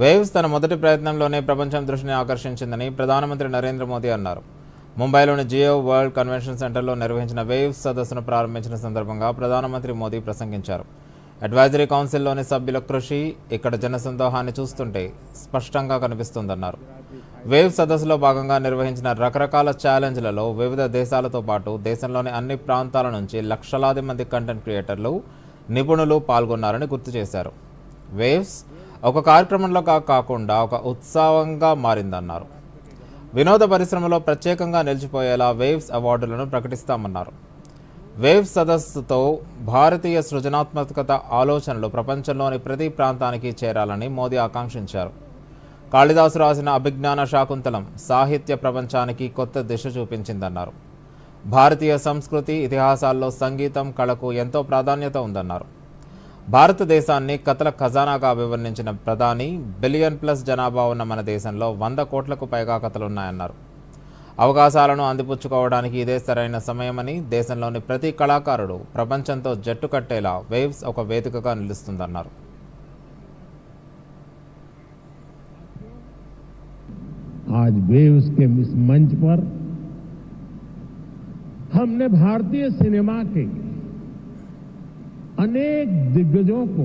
Waves తన మొదటి ప్రయత్నంలోనే ప్రపంచం దృష్టిని ఆకర్షించిందని ప్రధానమంత్రి నరేంద్ర మోదీ అన్నారు. ముంబైలోని జియో వరల్డ్ కన్వెన్షన్ సెంటర్లో నిర్వహించిన వేవ్స్ సదస్సును ప్రారంభించిన సందర్భంగా ప్రధానమంత్రి మోదీ ప్రసంగించారు. అడ్వైజరీ కౌన్సిల్లోని సభ్యుల కృషి ఇక్కడ జనసందోహాన్ని చూస్తుంటే స్పష్టంగా కనిపిస్తుందన్నారు. వేవ్ సదస్సులో భాగంగా నిర్వహించిన రకరకాల ఛాలెంజ్లలో వివిధ దేశాలతో పాటు దేశంలోని అన్ని ప్రాంతాల నుంచి లక్షలాది మంది కంటెంట్ క్రియేటర్లు నిపుణులు పాల్గొన్నారని గుర్తు చేశారు. వేవ్స్ ఒక కార్యక్రమంలో కాకుండా ఒక ఉత్సవంగా మారిందన్నారు. వినోద పరిశ్రమలో ప్రత్యేకంగా నిలిచిపోయేలా వేవ్స్ అవార్డులను ప్రకటిస్తామన్నారు. వేవ్స్ సదస్సుతో భారతీయ సృజనాత్మకత ఆలోచనలు ప్రపంచంలోని ప్రతి ప్రాంతానికి చేరాలని మోదీ ఆకాంక్షించారు. కాళిదాసు రాసిన అభిజ్ఞాన శాకుంతలం సాహిత్య ప్రపంచానికి కొత్త దిశ చూపించిందన్నారు. భారతీయ సంస్కృతి ఇతిహాసాల్లో సంగీతం కళకు ఎంతో ప్రాధాన్యత ఉందన్నారు. భారతదేశాన్ని కథల ఖజానాగా అభివర్ణించిన ప్రధాని బిలియన్ ప్లస్ జనాభా ఉన్న మన దేశంలో వంద కోట్లకు పైగా కథలున్నాయన్నారు అవకాశాలను అందిపుచ్చుకోవడానికి ఇదే సరైన సమయమని దేశంలోని ప్రతి కళాకారుడు ప్రపంచంతో జట్టు కట్టేలా వేవ్స్ ఒక వేదికగా నిలుస్తుందన్నారు आज वेव्स के इस मंच पर हमने भारतीय सिनेमा के अनेक दिग्गजों को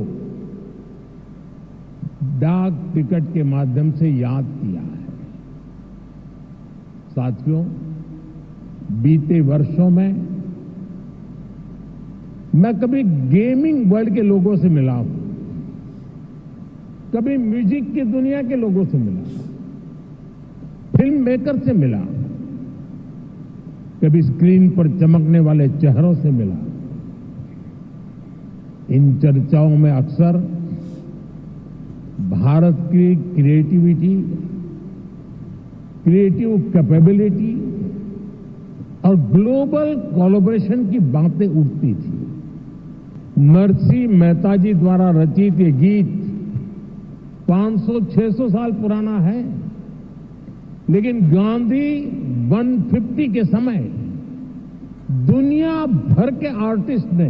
डाक टिकट के माध्यम से याद किया है। साथियों, बीते वर्षों में मैं कभी गेमिंग वर्ल्ड के लोगों से मिला हूँ। कभी म्यूज़िक की दुनिया के लोगों से मिला फ़िल्म मेकर से मिला कभी स्क्रीन पर चमकने वाले चेहरों से मिला इन चर्चाओं में अक्सर भारत की क्रिएटिविटी क्रिएटिव कैपेबिलिटी और ग्लोबल कोलैबोरेशन की बातें उठती थी। नरसी मेहता जी द्वारा रचित ये गीत 500-600 साल पुराना है, लेकिन गांधी 150 के समय दुनिया भर के आर्टिस्ट ने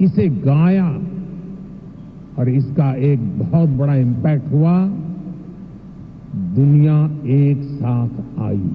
इसे गाया और इसका एक बहुत बड़ा इम्पैक्ट हुआ दुनिया एक साथ आई।